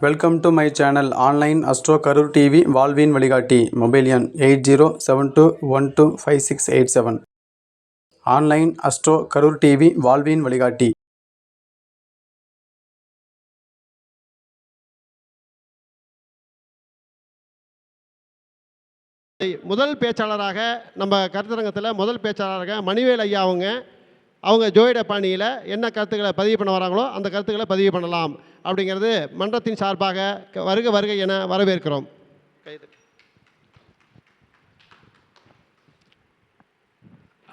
Welcome to my channel online astro Karur TV வாழ்வின் வழிகாட்டி mobile எண் eight zero seven two one two five six eight seven online astro Karur TV வாழ்வின் வழிகாட்டி முதல் பேச்சாளராக நம்ம கருத்தரங்கத்தில் முதல் பேச்சாளராக மணிவேல் ஐயா அவங்க அவங்க ஜோயிட பாணியில் என்ன கருத்துக்களை பதிவு பண்ண வராங்களோ அந்த கருத்துக்களை பதிவு பண்ணலாம் அப்படிங்கிறது மன்றத்தின் சார்பாக வருக வருக என வரவேற்கிறோம்.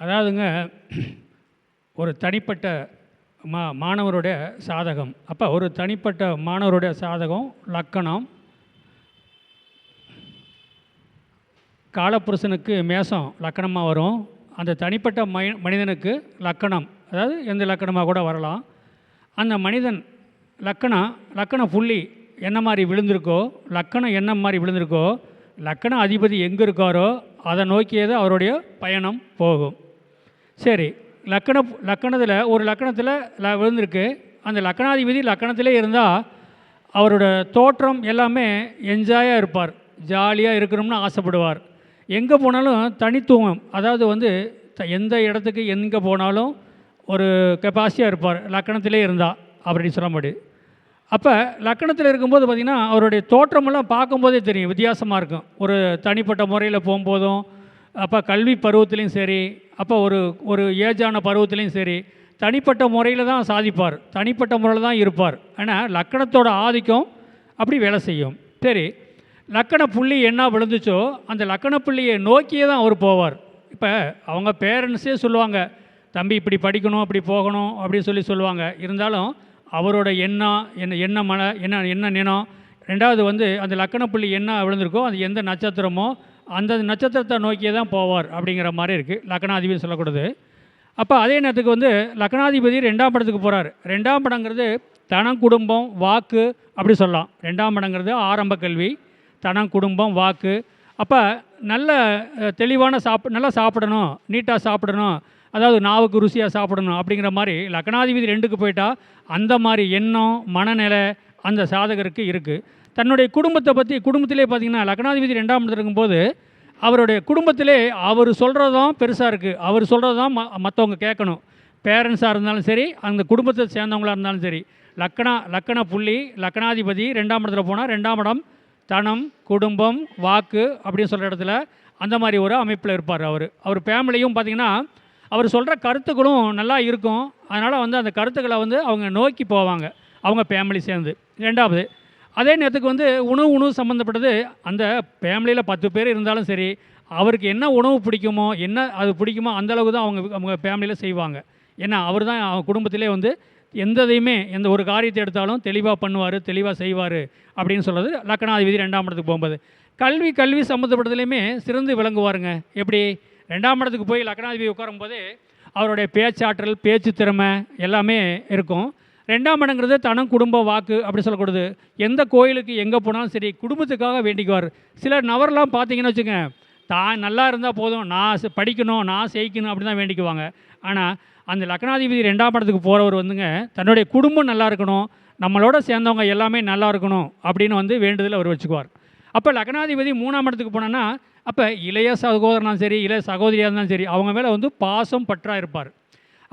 அதாவதுங்க ஒரு தனிப்பட்ட மா மாணவருடைய சாதகம். அப்போ ஒரு தனிப்பட்ட மாணவருடைய சாதகம் லக்கணம் காலப்புருஷனுக்கு மேசம் லக்கணமாக வரும். அந்த தனிப்பட்ட மை மனிதனுக்கு லக்கணம் அதாவது எந்த லக்கணமாக கூட வரலாம். அந்த மனிதன் லக்கணம் லக்கணம் புள்ளி என்ன மாதிரி விழுந்திருக்கோ லக்கணம் என்ன மாதிரி விழுந்திருக்கோ லக்கண அதிபதி எங்கே இருக்காரோ அதை நோக்கியே தான் அவருடைய பயணம் போகும். சரி லக்கண லக்கணத்தில் ஒரு லக்கணத்தில் ல விழுந்திருக்கு. அந்த லக்கணாதிபதி லக்கணத்திலே இருந்தால் அவரோட தோற்றம் எல்லாமே என்ஜாயாக இருப்பார். ஜாலியாக இருக்கணும்னு ஆசைப்படுவார். எங்கே போனாலும் தனித்துவம். அதாவது வந்து த- எந்த இடத்துக்கு எங்கே போனாலும் ஒரு கெப்பாசிட்டியாக இருப்பார். லக்கணத்திலே இருந்தால் அப்படின்னு சொல்ல முடியும். அப்போ லக்கணத்தில் இருக்கும்போது பார்த்திங்கன்னா அவருடைய தோற்றமெல்லாம் பார்க்கும்போதே தெரியும். வித்தியாசமாக இருக்கும். ஒரு தனிப்பட்ட முறையில் போகும்போதும் அப்போ கல்வி பருவத்திலையும் சரி அப்போ ஒரு ஒரு ஏஜான பருவத்திலையும் சரி தனிப்பட்ட முறையில் தான் சாதிப்பார். தனிப்பட்ட முறையில் தான் இருப்பார். ஆனால் லக்கணத்தோட ஆதிக்கம் அப்படி வேலை செய்யும். சரி லக்கண புள்ளி என்ன விழுந்துச்சோ அந்த லக்கண புள்ளியை நோக்கியே தான் அவர் போவார். இப்போ அவங்க பேரண்ட்ஸே சொல்லுவாங்க தம்பி இப்படி படிக்கணும் அப்படி போகணும் அப்படின்னு சொல்லி சொல்லுவாங்க. இருந்தாலும் அவரோட எண்ணம் என்ன என்ன மன என்ன என்ன நினம் ரெண்டாவது வந்து அந்த லக்கண புள்ளி என்ன விழுந்திருக்கோ அது எந்த நட்சத்திரமோ அந்த நட்சத்திரத்தை நோக்கியே தான் போவார் அப்படிங்கிற மாதிரி இருக்குது லக்கணாதிபதி சொல்லக்கூடாது. அப்போ அதே நேரத்துக்கு வந்து லக்னாதிபதி ரெண்டாம் படத்துக்கு போகிறார் ரெண்டாம் படங்கிறது தனம் குடும்பம் வாக்கு அப்படி சொல்லலாம். ரெண்டாம் படங்கிறது ஆரம்ப கல்வி. தனம் குடும்பம் வாக்கு. அப்போ நல்ல தெளிவான சாப் நல்லா சாப்பிடணும் நீட்டாக சாப்பிடணும். அதாவது நாவுக்கு ருசியாக சாப்பிடணும் அப்படிங்கிற மாதிரி லக்னாதிபதி ரெண்டுக்கு போயிட்டா அந்த மாதிரி எண்ணம் மனநிலை அந்த சாதகருக்கு இருக்குது தன்னுடைய குடும்பத்தை பற்றி குடும்பத்திலே பார்த்தீங்கன்னா லக்னாதிபதி ரெண்டாம் இடத்துல இருக்கும்போது அவருடைய குடும்பத்திலே அவர் சொல்கிறது தான் பெருசாக இருக்குது அவர் சொல்கிறது தான் ம மற்றவங்க கேட்கணும். பேரண்ட்ஸாக இருந்தாலும் சரி அந்த குடும்பத்தை சேர்ந்தவங்களாக இருந்தாலும் சரி. லக்கணா லக்கண புள்ளி லக்கணாதிபதி ரெண்டாம் இடத்துல போனால் ரெண்டாம் இடம் தனம் குடும்பம் வாக்கு அப்படின்னு சொல்கிற இடத்துல அந்த மாதிரி ஒரு அமைப்பில் இருப்பார் அவர். அவர் ஃபேமிலியும் பார்த்திங்கன்னா அவர் சொல்கிற கருத்துக்களும் நல்லா இருக்கும். அதனால் வந்து அந்த கருத்துக்களை வந்து அவங்க நோக்கி போவாங்க. அவங்க ஃபேமிலி சேர்ந்து. ரெண்டாவது அதே நேரத்துக்கு வந்து உணவு உணவு சம்மந்தப்பட்டது அந்த ஃபேமிலியில் பத்து பேர் இருந்தாலும் சரி அவருக்கு என்ன உணவு பிடிக்குமோ என்ன அது பிடிக்குமோ அந்த தான் அவங்க அவங்க ஃபேமிலியில் செய்வாங்க. ஏன்னா அவர் தான் அவங்க குடும்பத்திலே வந்து எந்ததையுமே எந்த ஒரு காரியத்தை எடுத்தாலும் தெளிவாக பண்ணுவார் தெளிவாக செய்வார் அப்படின்னு சொல்கிறது லக்கணாதிபதி ரெண்டாம் இடத்துக்கு போகும்போது. கல்வி கல்வி சம்மந்தப்பட்டதுலையுமே சிறந்து விளங்குவாருங்க. எப்படி? ரெண்டாம் இடத்துக்கு போய் லக்கணாதிபதி உட்காரும் போதே அவருடைய பேச்சாற்றல் பேச்சு திறமை எல்லாமே இருக்கும். ரெண்டாம் இடங்கிறது தனம் குடும்ப வாக்கு அப்படி சொல்லக்கூடாது. எந்த கோயிலுக்கு எங்கே போனாலும் சரி குடும்பத்துக்காக வேண்டிக்குவார். சில நபர்லாம் பார்த்தீங்கன்னு வச்சுக்கோங்க தான் நல்லா இருந்தால் போதும் நான் படிக்கணும் நான் ஜெயிக்கணும் அப்படி தான் வேண்டிக்குவாங்க. ஆனால் அந்த லக்னாதிபதி ரெண்டாம் படத்துக்கு போகிறவர் வந்துங்க தன்னுடைய குடும்பம் நல்லா இருக்கணும் நம்மளோட சேர்ந்தவங்க எல்லாமே நல்லா இருக்கணும் அப்படின்னு வந்து வேண்டுதல் அவர் வச்சுக்குவார். அப்போ லக்னாதிபதி மூணாம் இடத்துக்கு போனோன்னா அப்போ இளைய சகோதரனாலும் சரி இளைய சகோதரியாக இருந்தாலும் சரி அவங்க மேலே வந்து பாசம் பற்றா இருப்பார்.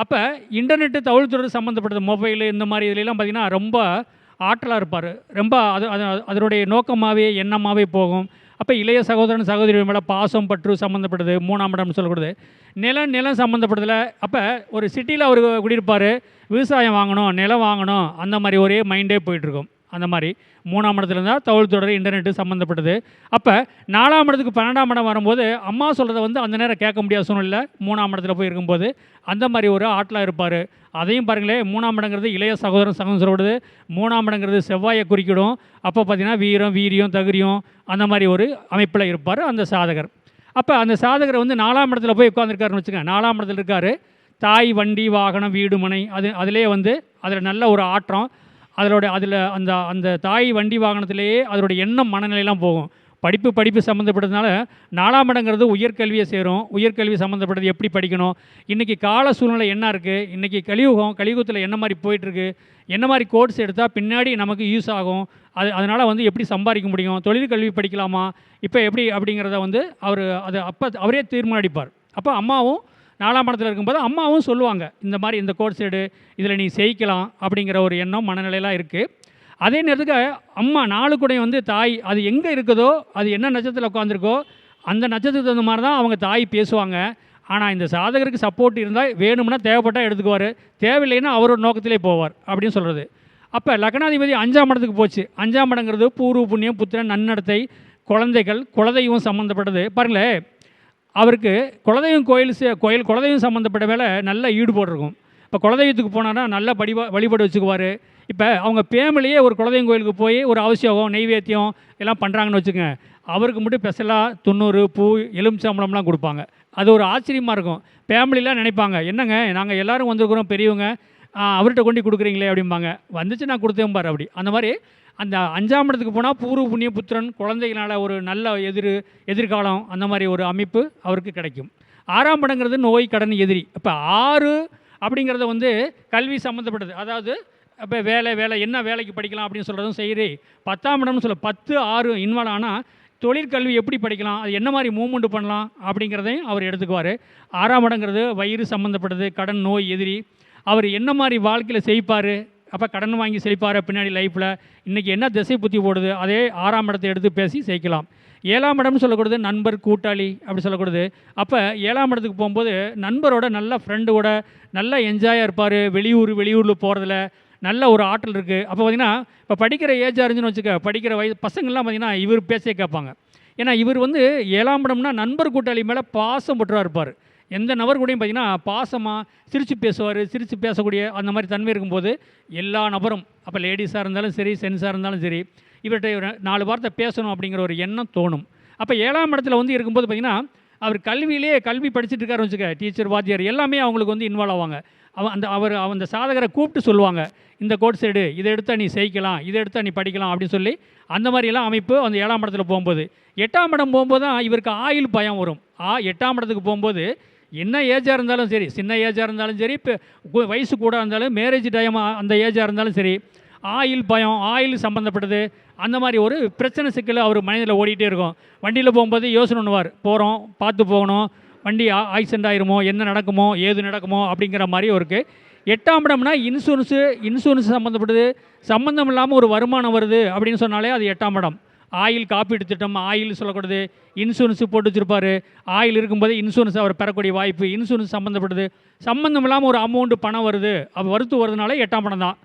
அப்போ இன்டர்நெட்டு தகவல்துறை சம்மந்தப்பட்டது மொபைலு இந்த மாதிரி இதுலலாம் பார்த்திங்கன்னா ரொம்ப ஆற்றலாக இருப்பார். ரொம்ப அது அது அதனுடைய நோக்கமாகவே எண்ணமாகவே போகும். அப்போ இளைய சகோதரன் சகோதரி மேலே பாசம் பற்று சம்மந்தப்பட்டது மூணாம் இடம்னு சொல்லக்கூடாது நிலம் நிலம் சம்மந்தப்பட்டதில் அப்போ ஒரு சிட்டியில் அவர் குடியிருப்பார் விவசாயம் வாங்கணும் நிலம் வாங்கணும் அந்த மாதிரி ஒரே மைண்டே போயிட்டுருக்கும் அந்த மாதிரி மூணாம் இடத்துல இருந்தால் தகவல் தொடர் இன்டர்நெட்டு சம்மந்தப்பட்டது அப்போ நாலாம் இடத்துக்கு பன்னெண்டாம் இடம் வரும்போது அம்மா சொல்கிறத வந்து அந்த நேரம் கேட்க முடியாத சூழ்நிலை மூணாம் இடத்துல போய் இருக்கும்போது அந்த மாதிரி ஒரு ஆட்டலாக இருப்பார். அதையும் பாருங்களேன் மூணாம் இடங்கிறது இளைய சகோதரன் சகோதரோடது சொல்லப்படுது மூணாம் இடங்கிறது செவ்வாயை குறிக்கிடும். அப்போ பார்த்தீங்கன்னா வீரம் வீரியம் தகுரியம் அந்த மாதிரி ஒரு அமைப்பில் இருப்பார் அந்த சாதகர். அப்போ அந்த சாதகர் வந்து நாலாம் இடத்துல போய் உட்காந்துருக்காருன்னு வச்சுக்கோங்க. நாலாம் இடத்துல இருக்கார். தாய் வண்டி வாகனம் வீடு மனை அது அதிலே வந்து அதில் நல்ல ஒரு ஆற்றம். அதோட அதில் அந்த அந்த தாய் வண்டி வாகனத்திலேயே அதோட எண்ணம் மனநிலையெல்லாம் போகும். படிப்பு படிப்பு சம்மந்தப்பட்டதுனால நாலாம் இடங்கிறது உயர்கல்வியை சேரும். உயர்கல்வி சம்மந்தப்பட்டது எப்படி படிக்கணும்? இன்றைக்கி கால சூழ்நிலை என்ன இருக்குது இன்றைக்கி கலியுகம் கலியுகத்தில் என்ன மாதிரி போயிட்டுருக்கு? என்ன மாதிரி கோர்ஸ் எடுத்தால் பின்னாடி நமக்கு யூஸ் ஆகும்? அது அதனால் வந்து எப்படி சம்பாதிக்க முடியும்? தொழில் கல்வி படிக்கலாமா? இப்போ எப்படி அப்படிங்கிறத வந்து அவர் அது அப்போ அவரே தீர்மானிப்பார். அப்போ அம்மாவும் நாலாம் இடத்துல இருக்கும்போது அம்மாவும் சொல்லுவாங்க இந்த மாதிரி இந்த கோர்ஸ் எடு இதில் நீ ஜெயிக்கலாம் அப்படிங்கிற ஒரு எண்ணம் மனநிலையெல்லாம் இருக்குது அதே நேரத்துக்கு அம்மா நாலு கூட வந்து தாய் அது எங்கே இருக்குதோ அது என்ன நட்சத்திரத்தில் உட்காந்துருக்கோ அந்த நட்சத்திரத்துக்கு தகுந்த மாதிரி தான் அவங்க தாய் பேசுவாங்க. ஆனால் இந்த சாதகருக்கு சப்போர்ட் இருந்தால் வேணும்னா தேவைப்பட்டால் எடுத்துக்குவார் தேவையில்லைன்னா அவரோட நோக்கத்திலே போவார் அப்படின்னு சொல்கிறது அப்போ லக்னாதிபதி அஞ்சாம் இடத்துக்கு போச்சு. அஞ்சாம் இடங்கிறது பூர்வ புண்ணியம் புத்திரன் நன்னடத்தை குழந்தைகள் குலதெய்வம் சம்மந்தப்பட்டது பாருங்களேன் அவருக்கு குலதெய்வம் கோயில் சே- கோயில் குலதெய்வம் சம்மந்தப்பட்ட வேலை நல்ல ஈடுபாடு இருக்கும் இப்போ குலதெய்வத்துக்கு போனான்னா நல்ல படிவா வழிபாடு வச்சுக்குவார். இப்போ அவங்க ஃபேமிலியே ஒரு குலதெய்வம் கோயிலுக்கு போய் ஒரு அவசியம் நெய்வேத்தியம் எல்லாம் பண்ணுறாங்கன்னு வச்சுக்கோங்க. அவருக்கு மட்டும் ஸ்பெஷலாக தொண்ணூறு பூ எலுமிச்சம்பளம்லாம் கொடுப்பாங்க. அது ஒரு ஆச்சரியமாக இருக்கும். ஃபேமிலிலாம் நினைப்பாங்க. என்னங்க நாங்கள் எல்லாரும் வந்திருக்கிறோம் பெரியவங்க. அவர்கிட்ட கொண்டு கொடுக்குறீங்களே அப்படிம்பாங்க. வந்துச்சு நான் கொடுத்தேன் பாரு அப்படி. அந்த மாதிரி அந்த அஞ்சாம் இடத்துக்கு போனால் பூர்வ புண்ணிய புத்திரன் குழந்தைகளால் ஒரு நல்ல எதிர் எதிர்காலம் அந்த மாதிரி ஒரு அமைப்பு அவருக்கு கிடைக்கும். ஆறாம் இடங்கிறது நோய் கடன் எதிரி. இப்போ ஆறு அப்படிங்கிறத வந்து கல்வி சம்மந்தப்பட்டது அதாவது இப்போ வேலை வேலை என்ன வேலைக்கு படிக்கலாம் அப்படின்னு சொல்கிறதும் செய்கிறேன் பத்தாம் இடம்னு சொல்ல பத்து ஆறு இன்வால்வ் ஆனால் தொழிற்கல்வி எப்படி படிக்கலாம் அது என்ன மாதிரி மூவ்மெண்ட் பண்ணலாம் அப்படிங்கிறதையும் அவர் எடுத்துக்குவார். ஆறாம் இடங்கிறது வயிறு சம்மந்தப்பட்டது கடன் நோய் எதிரி. அவர் என்ன மாதிரி வாழ்க்கையில் செய்ப்பார் அப்போ கடன் வாங்கி செழிப்பார் பின்னாடி லைஃப்பில் இன்றைக்கி என்ன திசை புத்தி போடுது அதே ஆறாம் இடத்தை எடுத்து பேசி சேர்க்கலாம் ஏழாம் இடம்னு சொல்லக்கூடாது நண்பர் கூட்டாளி அப்படி சொல்லக்கூடாது. அப்போ ஏழாம் இடத்துக்கு போகும்போது நண்பரோட நல்ல ஃப்ரெண்டோட நல்லா என்ஜாயாக இருப்பார். வெளியூர் வெளியூரில் போகிறதுல நல்ல ஒரு ஆற்றல் இருக்குது அப்போ பார்த்திங்கன்னா இப்போ படிக்கிற ஏஜ் அறிஞ்சுன்னு வச்சுக்க படிக்கிற வயசு பசங்கள்லாம் பார்த்திங்கன்னா இவர் பேச்சே கேட்பாங்க. ஏன்னா இவர் வந்து ஏழாம் இடம்னா நண்பர் கூட்டாளி மேலே பாசம் பற்றா இருப்பார். எந்த நபர் கூடயும் பார்த்தீங்கன்னா பாசமாக சிரித்து பேசுவார் சிரித்து பேசக்கூடிய அந்த மாதிரி தன்மை இருக்கும்போது எல்லா நபரும் அப்போ லேடிஸாக இருந்தாலும் சரி சென்ஸாக இருந்தாலும் சரி இவர்கிட்ட ஒரு நாலு வார்த்தை பேசணும் அப்படிங்கிற ஒரு எண்ணம் தோணும். அப்போ ஏழாம் இடத்துல வந்து இருக்கும்போது பார்த்திங்கன்னா அவர் கல்வியிலே கல்வி படிச்சுட்டு இருக்காரு வச்சுக்க டீச்சர் வாத்தியார் எல்லாமே அவங்களுக்கு வந்து இன்வால்வ் ஆவாங்க. அவன் அந்த அவர் அந்த சாதகரை கூப்பிட்டு சொல்லுவாங்க இந்த கோட்ஸ் எடு இதை எடுத்தால் நீ செய்யலாம் இதை எடுத்தால் நீ படிக்கலாம் அப்படின்னு சொல்லி அந்த மாதிரியெல்லாம் அமைப்பு அந்த ஏழாம் இடத்துல போகும்போது. எட்டாம் இடம் போகும்போது தான் இவருக்கு ஆயுள் பயம் வரும். ஆ எட்டாம் இடத்துக்கு போகும்போது என்ன ஏஜாக இருந்தாலும் சரி சின்ன ஏஜாக இருந்தாலும் சரி இப்போ வயசு கூட இருந்தாலும் மேரேஜ் டைம் அந்த ஏஜாக இருந்தாலும் சரி ஆயில் பயம் ஆயில் சம்மந்தப்பட்டது அந்த மாதிரி ஒரு பிரச்சனை சிக்கல் அவர் மனதில் ஓடிட்டே இருக்கும். வண்டியில் போகும்போது யோசனை பண்ணுவார். போகிறோம் பார்த்து போகணும் வண்டி ஆக்சிடென்ட் ஆயிருமோ என்ன நடக்குமோ ஏது நடக்குமோ அப்படிங்கிற மாதிரி இருக்கு. எட்டாம் இடம்னா இன்சூரன்ஸு இன்சூரன்ஸ் சம்மந்தப்பட்டது சம்மந்தம் இல்லாமல் ஒரு வருமானம் வருது அப்படின்னு சொன்னாலே அது எட்டாம் இடம். ஆயில் காப்பீடு திட்டம் ஆயில் சொல்லக்கூடாது. இன்சூரன்ஸ் போட்டு வச்சுருப்பாரு. ஆயில் இருக்கும்போதே இன்சூரன்ஸ் அவர் பெறக்கூடிய வாய்ப்பு இன்சூரன்ஸ் சம்மந்தப்படுது சம்மந்தம் இல்லாமல் ஒரு அமௌண்ட்டு பணம் வருது. அப்போ வருத்து வருதுனால எட்டாம் படம் தான்.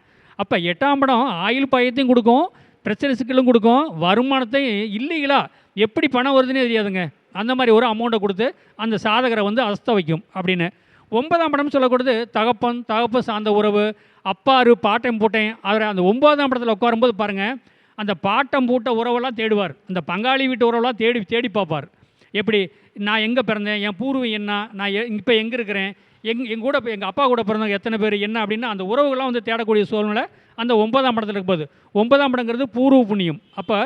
அப்போ எட்டாம் படம் ஆயில் பயத்தையும் கொடுக்கும் பிரச்சனை சிக்கலும் கொடுக்கும் வருமானத்தை இல்லைங்களா எப்படி பணம் வருதுன்னே தெரியாதுங்க. அந்த மாதிரி ஒரு அமௌண்ட்டை கொடுத்து அந்த சாதகரை வந்து அஸ்த வைக்கும் அப்படின்னு. ஒன்பதாம் படம் சொல்லக்கூடாது. தகப்பன் தகப்பன் சார்ந்த உறவு அப்பாரு பாட்டையும் போட்டேன். அவர் அந்த ஒன்பதாம் படத்தில் உட்காரும்போது பாருங்கள் அந்த பாட்டம் பூட்ட உறவெல்லாம் தேடுவார். அந்த பங்காளி வீட்டு உறவெல்லாம் தேடி தேடி பார்ப்பார். எப்படி? நான் எங்கே பிறந்தேன்? என் பூர்வம் என்ன? நான் இப்போ எங்கே இருக்கிறேன்? எங் எங்கள் கூட எங்கள் அப்பா கூட பிறந்தவங்க எத்தனை பேர்? என்ன அப்படின்னு அந்த உறவுகள்லாம் வந்து தேடக்கூடிய சூழ்நிலை அந்த ஒன்பதாம் இடத்துல இருக்கும்போது ஒன்பதாம் இடங்கிறது பூர்வ புண்ணியம். அப்போ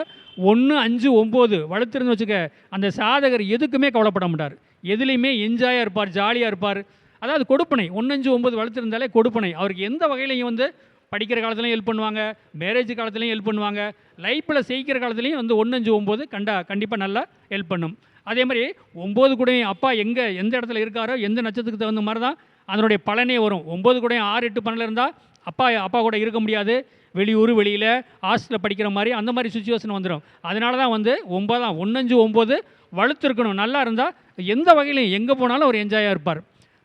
ஒன்று அஞ்சு ஒம்பது வளர்த்துருந்து வச்சுக்க அந்த சாதகர் எதுக்குமே கவலைப்பட மாட்டார். எதுலேயுமே என்ஜாயாக இருப்பார் ஜாலியாக இருப்பார். அதாவது கொடுப்பனை. ஒன்று அஞ்சு ஒம்பது வளர்த்துருந்தாலே கொடுப்பனை. அவருக்கு எந்த வகையிலையும் வந்து படிக்கிற காலத்துலையும் ஹெல்ப் பண்ணுவாங்க மேரேஜ் காலத்துலையும் ஹெல்ப் பண்ணுவாங்க லைஃப்பில் செய்கிற காலத்துலையும் வந்து ஒன்று அஞ்சு ஒம்பது கண்டா கண்டிப்பாக நல்லா ஹெல்ப் பண்ணும். அதே மாதிரி ஒம்பது கூடயும் அப்பா எங்கே எந்த இடத்துல இருக்காரோ எந்த நட்சத்திரத்துக்கு தகுந்த மாதிரி தான் அதனுடைய பலனே வரும். ஒம்பது கூடயும் ஆறு எட்டு பன்னெண்டில் இருந்தால் அப்பா அப்பா கூட இருக்க முடியாது. வெளியூர் வெளியில் ஹாஸ்டலில் படிக்கிற மாதிரி அந்த மாதிரி சுச்சுவேஷன் வந்துடும் அதனால தான் வந்து ஒம்பதாம் ஒன்றஞ்சு ஒம்பது வலுத்திருக்கணும் நல்லா இருந்தால் எந்த வகையிலையும் எங்கே போனாலும் அவர் என்ஜாயாக இருப்பார்.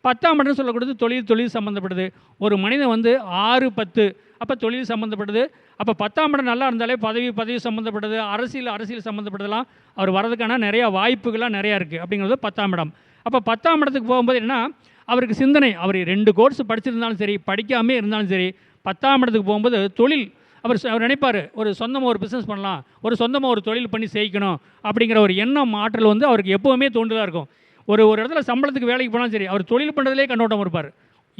பத்தாம் இடம் சொல்லக்கூடியது தொழில் தொழில் சம்மந்தப்பட்டது ஒரு மனிதன் வந்து ஆறு பத்து அப்போ தொழில் சம்மந்தப்பட்டது அப்போ பத்தாம் இடம் நல்லா இருந்தாலே பதவி பதவி சம்மந்தப்பட்டது அரசியல் அரசியல் சம்மந்தப்பட்டதெல்லாம் அவர் வரதுக்கான நிறையா வாய்ப்புகள்லாம் நிறையா இருக்குது அப்படிங்கிறது பத்தாம் இடம். அப்போ பத்தாம் இடத்துக்கு போகும்போது என்ன அவருக்கு சிந்தனை அவர் ரெண்டு கோர்ஸ் படிச்சிருந்தாலும் சரி படிக்காமே இருந்தாலும் சரி பத்தாம் இடத்துக்கு போகும்போது தொழில் அவர் அவர் நினைப்பார் ஒரு சொந்தமாக ஒரு பிஸ்னஸ் பண்ணலாம் ஒரு சொந்தமாக ஒரு தொழில் பண்ணி செய்யணும் அப்படிங்கிற ஒரு எண்ணம் ஆற்றல் வந்து அவருக்கு எப்போவுமே தோன்றுதாக இருக்கும். ஒரு ஒரு இடத்துல சம்பளத்துக்கு வேலைக்கு போனாலும் சரி அவர் தொழில் பண்ணுறதுலே கண்ணோட்டம் இருப்பார்.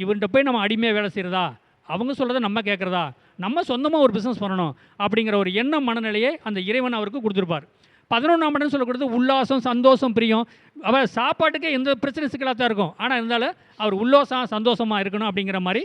இவர்கிட்ட போய் நம்ம அடிமையாக வேலை செய்கிறதா அவங்க சொல்கிறத நம்ம கேட்குறதா? நம்ம சொந்தமாக ஒரு பிஸ்னஸ் பண்ணணும் அப்படிங்கிற ஒரு எண்ணம் மனநிலையை அந்த இறைவன் அவருக்கு கொடுத்துருப்பார். பதினொன்றாம் இடம்னு சொல்லக்கூடாது உல்லாசம் சந்தோஷம் பிரியம். அவர் சாப்பாட்டுக்கே எந்த பிரச்சனை சிக்கலாக தான் இருக்கும். ஆனால் இருந்தாலும் அவர் உல்லாசம் சந்தோஷமாக இருக்கணும் அப்படிங்கிற மாதிரி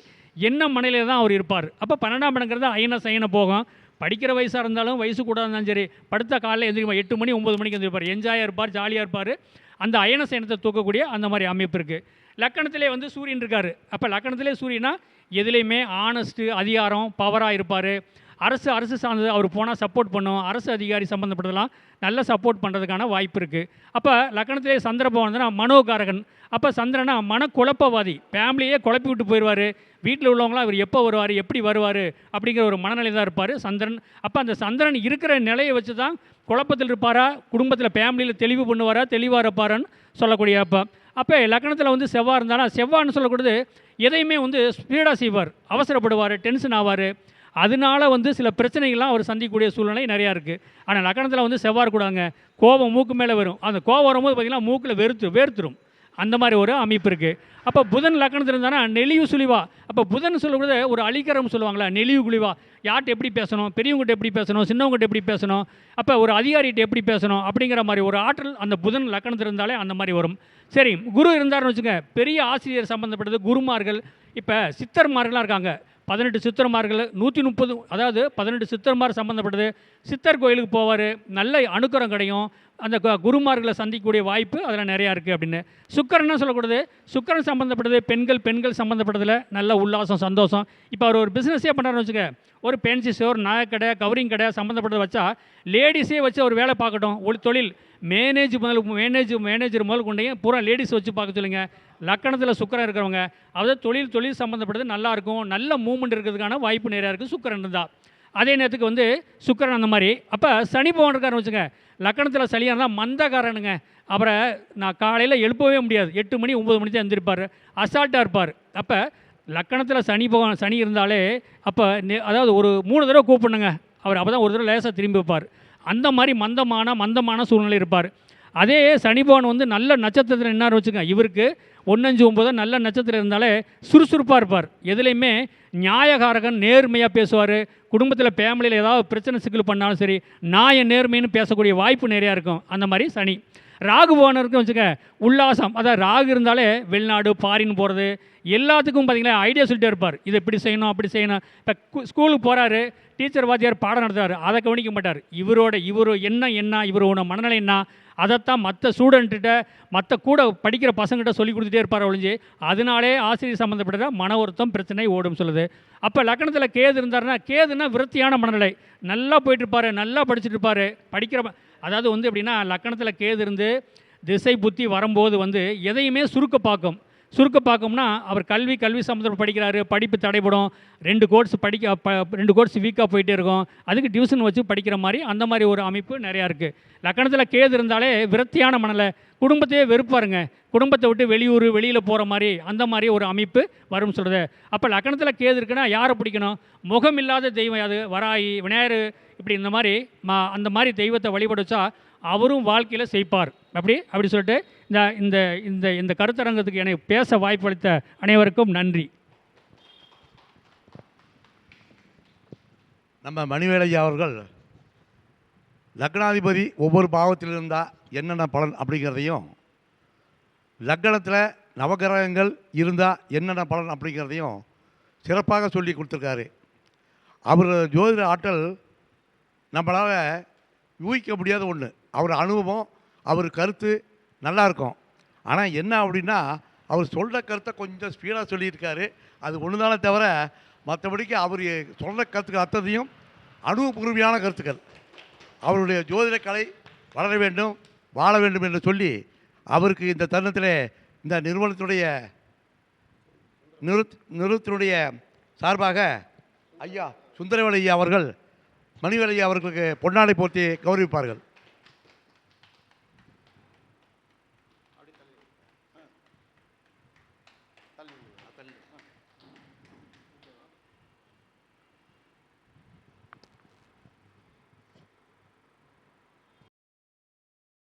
என்ன மனையில தான் அவர் இருப்பார். அப்போ பன்னெண்டாம் இடங்கிறது அயன சயன போகும். படிக்கிற வயசாக இருந்தாலும் வயசு கூட இருந்தாலும் சரி படுத்த காலையில் எந்திரிப்பா எட்டு மணி ஒம்பது மணிக்கு எந்திரிப்பார். என்ஜாயாக இருப்பார் ஜாலியாக இருப்பார். அந்த அயன சயனத்தை தூக்கக்கூடிய அந்த மாதிரி அமைப்பு இருக்குது லக்கணத்திலே வந்து சூரியன் இருக்கார். அப்போ லக்கணத்திலே சூரியனா எதுலேயுமே ஆனஸ்ட்டு அதிகாரம் பவராக இருப்பார். அரசு அரசு சார்ந்தது அவர் போனால் சப்போர்ட் பண்ணும். அரசு அதிகாரி சம்மந்தப்பட்டதெல்லாம் நல்ல சப்போர்ட் பண்ணுறதுக்கான வாய்ப்பு இருக்குது அப்போ லக்கணத்திலே சந்திரபவன் வந்து மனோகாரகன். அப்போ சந்திரனா மனக்குழப்பவாதி. ஃபேமிலியே குழப்பி விட்டு போயிடுவார் வீட்டில் உள்ளவங்களாம் அவர் எப்போ வருவார் எப்படி வருவார் அப்படிங்கிற ஒரு மனநிலை தான் இருப்பார் சந்திரன். அப்போ அந்த சந்திரன் இருக்கிற நிலையை வச்சு தான் குழப்பத்தில் இருப்பாரா? குடும்பத்தில் ஃபேமிலியில் தெளிவு பண்ணுவாரா? தெளிவாக இருப்பாரான்னு சொல்லக்கூடிய அப்போ. அப்போ லக்கணத்தில் வந்து செவ்வாய் இருந்தாலும் செவ்வான்னு சொல்லக்கூடாது எதையுமே வந்து ஸ்பீடாக செய்வார். அவசரப்படுவார் டென்ஷன் ஆவார். அதனால வந்து சில பிரச்சனைகள்லாம் அவர் சந்திக்கக்கூடிய சூழ்நிலை நிறையா இருக்குது ஆனால் லக்கணத்தில் வந்து செவ்வாறு கூடாங்க. கோபம் மூக்கு மேலே வரும். அந்த கோபம் வரும்போது பார்த்திங்கன்னா மூக்கில் வெறுத்து வேர்த்துரும். அந்த மாதிரி ஒரு அமைப்பு இருக்குது அப்போ புதன் லக்கணத்தில் இருந்தானா நெளிவு சுழிவா. அப்போ புதன் சொல்லக்கூட ஒரு அழிக்கரம் சொல்லுவாங்களா நெளிவு குழிவா. யார்கிட்ட எப்படி பேசணும்? பெரியவங்ககிட்ட எப்படி பேசணும்? சின்னவங்ககிட்ட எப்படி பேசணும்? அப்போ ஒரு அதிகாரிகிட்ட எப்படி பேசணும்? அப்படிங்கிற மாதிரி ஒரு ஆற்றல் அந்த புதன் லக்கணத்தில் இருந்தாலே அந்த மாதிரி வரும். சரி குரு இருந்தாருன்னு வச்சுங்க பெரிய ஆசிரியர் சம்மந்தப்பட்டது குருமார்கள். இப்போ சித்தர்மார்கள்லாம் இருக்காங்க. பதினெட்டு சித்திரமார்கள் நூற்றி முப்பது அதாவது பதினெட்டு சித்திரமார் சம்மந்தப்பட்டது சித்தர் கோயிலுக்கு போவார் நல்ல அனுக்கரம் கிடையும். அந்த கு- குருமார்களை சந்திக்கக்கூடிய வாய்ப்பு அதில் நிறையா இருக்குது அப்படின்னு. சுக்கரன்னு சொல்லக்கூடாது? சுக்கரன் சம்மந்தப்பட்டது பெண்கள் பெண்கள் சம்மந்தப்பட்டதில் நல்ல உல்லாசம் சந்தோஷம். இப்போ அவர் ஒரு பிஸ்னஸே பண்ணுறாருன்னு வச்சுக்க ஒரு பென்சி ஸ்டோர் நாயக்கடை கவரிங் கடை சம்மந்தப்பட்டதை வச்சா லேடிஸே வச்சு ஒரு வேலை பார்க்கட்டும். ஒரு தொழில். மேனேஜ் முதல் மேனேஜ் மேனேஜர் முதல் கொண்டையும் பூரா லேடிஸ் வச்சு பார்க்க சொல்லுங்க. லக்கணத்தில் சுக்கரன் இருக்கிறவங்க. அதாவது தொழில் தொழில் சம்மந்தப்பட்டது நல்லாயிருக்கும் நல்ல மூவ்மெண்ட் இருக்கிறதுக்கான வாய்ப்பு நிறையா இருக்குது சுக்கரன் இருந்தால் அதே நேரத்துக்கு வந்து சுக்கரன் அந்த மாதிரி. அப்போ சனி பவன் இருக்காருன்னு வச்சுங்க லக்கணத்தில் சளியாக இருந்தால் மந்தக்காரனுங்க. அப்புறம் நான் காலையில் எழுப்பவே முடியாது. எட்டு மணி ஒம்பது மணி தான் எழுந்திருப்பார் அசால்ட்டாக இருப்பார். அப்போ லக்கணத்தில் சனி பகவான் சனி இருந்தாலே அப்போ அதாவது ஒரு மூணு தடவை கூப்பிடுங்க அவர் அப்போ தான் ஒரு தடவை லேசாக திரும்பி வைப்பார். அந்த மாதிரி மந்தமான மந்தமான சூழ்நிலை இருப்பார். அதே சனிபவன் வந்து நல்ல நட்சத்திரத்தில் என்ன வச்சுங்க இவருக்கு ஒன்னஞ்சு ஒம்பது நல்ல நட்சத்திரம் இருந்தாலே சுறுசுறுப்பாக இருப்பார். எதுலேயுமே நியாயகாரகன் நேர்மையாக பேசுவார். குடும்பத்தில் ஃபேமிலியில் ஏதாவது பிரச்சனை சிக்கல் பண்ணாலும் சரி நியாய நேர்மைன்னு பேசக்கூடிய வாய்ப்பு நிறையா இருக்கும். அந்த மாதிரி சனி. ராகு பவனருக்கு வச்சுக்க உல்லாசம். அதாவது ராகு இருந்தாலே வெளிநாடு பாரின்னு போகிறது எல்லாத்துக்கும் பார்த்திங்கன்னா ஐடியா சொல்லிட்டே இருப்பார். இதை இப்படி செய்யணும் அப்படி செய்யணும். இப்போ ஸ்கூலுக்கு போகிறாரு டீச்சர் வாத்தியார் பாடம் நடத்துறாரு. அதை கவனிக்க மாட்டார். இவரோட இவர் என்ன என்ன இவரோட மனநிலை என்ன அதைத்தான் மற்ற ஸ்டூடெண்ட்டிட்ட மற்ற கூட படிக்கிற பசங்கிட்ட சொல்லி கொடுத்துட்டே இருப்பார் ஒழிஞ்சு அதனாலே ஆசிரியர் சம்மந்தப்பட்ட மன ஒருத்தம் பிரச்சனை ஓடும் சொல்லுது. அப்போ லக்கணத்தில் கேது இருந்தாருன்னா கேதுன்னா விருத்தியான மனநிலை. நல்லா போயிட்டுருப்பாரு நல்லா படிச்சுட்டு இருப்பார் படிக்கிற அதாவது வந்து எப்படின்னா லக்கணத்தில் கேது இருந்து திசை புத்தி வரும்போது வந்து எதையுமே சுருக்க பார்க்கும். சுருக்க பார்க்கும்னா அவர் கல்வி கல்வி சம்மந்தம் படிக்கிறாரு படிப்பு தடைபடும் ரெண்டு கோர்ஸ் படிக்க ப ரெண்டு கோர்ஸ் வீக்காக போயிட்டே இருக்கும். அதுக்கு டியூஷன் வச்சு படிக்கிற மாதிரி அந்த மாதிரி ஒரு அமைப்பு நிறையா இருக்குது லக்கணத்தில் கேது இருந்தாலே விரத்தியான மனநிலை. குடும்பத்தையே வெறுப்பாருங்க குடும்பத்தை விட்டு வெளியூர் வெளியில் போகிற மாதிரி அந்த மாதிரி ஒரு அமைப்பு வரும் சொல்கிறது அப்போ லக்கணத்தில் கேது இருக்குன்னா யாரை பிடிக்கணும்? முகம் இல்லாத தெய்வம் அது வராயி விநாயகர் இப்படி இந்த மாதிரி மா அந்த மாதிரி தெய்வத்தை வழிபடுச்சா அவரும் வாழ்க்கையில் செய்ப்பார் அப்படி? அப்படி சொல்லிட்டு இந்த இந்த இந்த இந்த கருத்தரங்கத்துக்கு என்னை பேச வாய்ப்பளித்த அனைவருக்கும் நன்றி. நம்ம மணிவேலையா அவர்கள் லக்னாதிபதி ஒவ்வொரு பாவத்தில் இருந்தால் என்னென்ன பலன் அப்படிங்கிறதையும் லக்னத்தில் நவகிரகங்கள் இருந்தால் என்னென்ன பலன் அப்படிங்கிறதையும் சிறப்பாக சொல்லி கொடுத்துருக்காரு. அவர் ஜோதிட ஆற்றல் நம்மளால் யூகிக்க முடியாத ஒன்று அவர் அனுபவம் அவர் கருத்து நல்லாயிருக்கும். ஆனால் என்ன அப்படின்னா அவர் சொல்கிற கருத்தை கொஞ்சம் ஸ்பீடாக சொல்லியிருக்காரு. அது ஒன்று தானே தவிர மற்றபடிக்கு அவர் சொல்கிற கருத்துக்கள் அத்தனையும் அணுபூர்வியான கருத்துக்கள். அவருடைய ஜோதிட கலை வளர வேண்டும் வாழ வேண்டும் என்று சொல்லி அவருக்கு இந்த தருணத்தில் இந்த நிறுவனத்துடைய நிறுத் நிறுவனத்தினுடைய சார்பாக ஐயா சுந்தரவலையா அவர்கள் மணிவலையா அவர்களுக்கு பொன்னாடை போர்த்தி கௌரவிப்பார்கள்.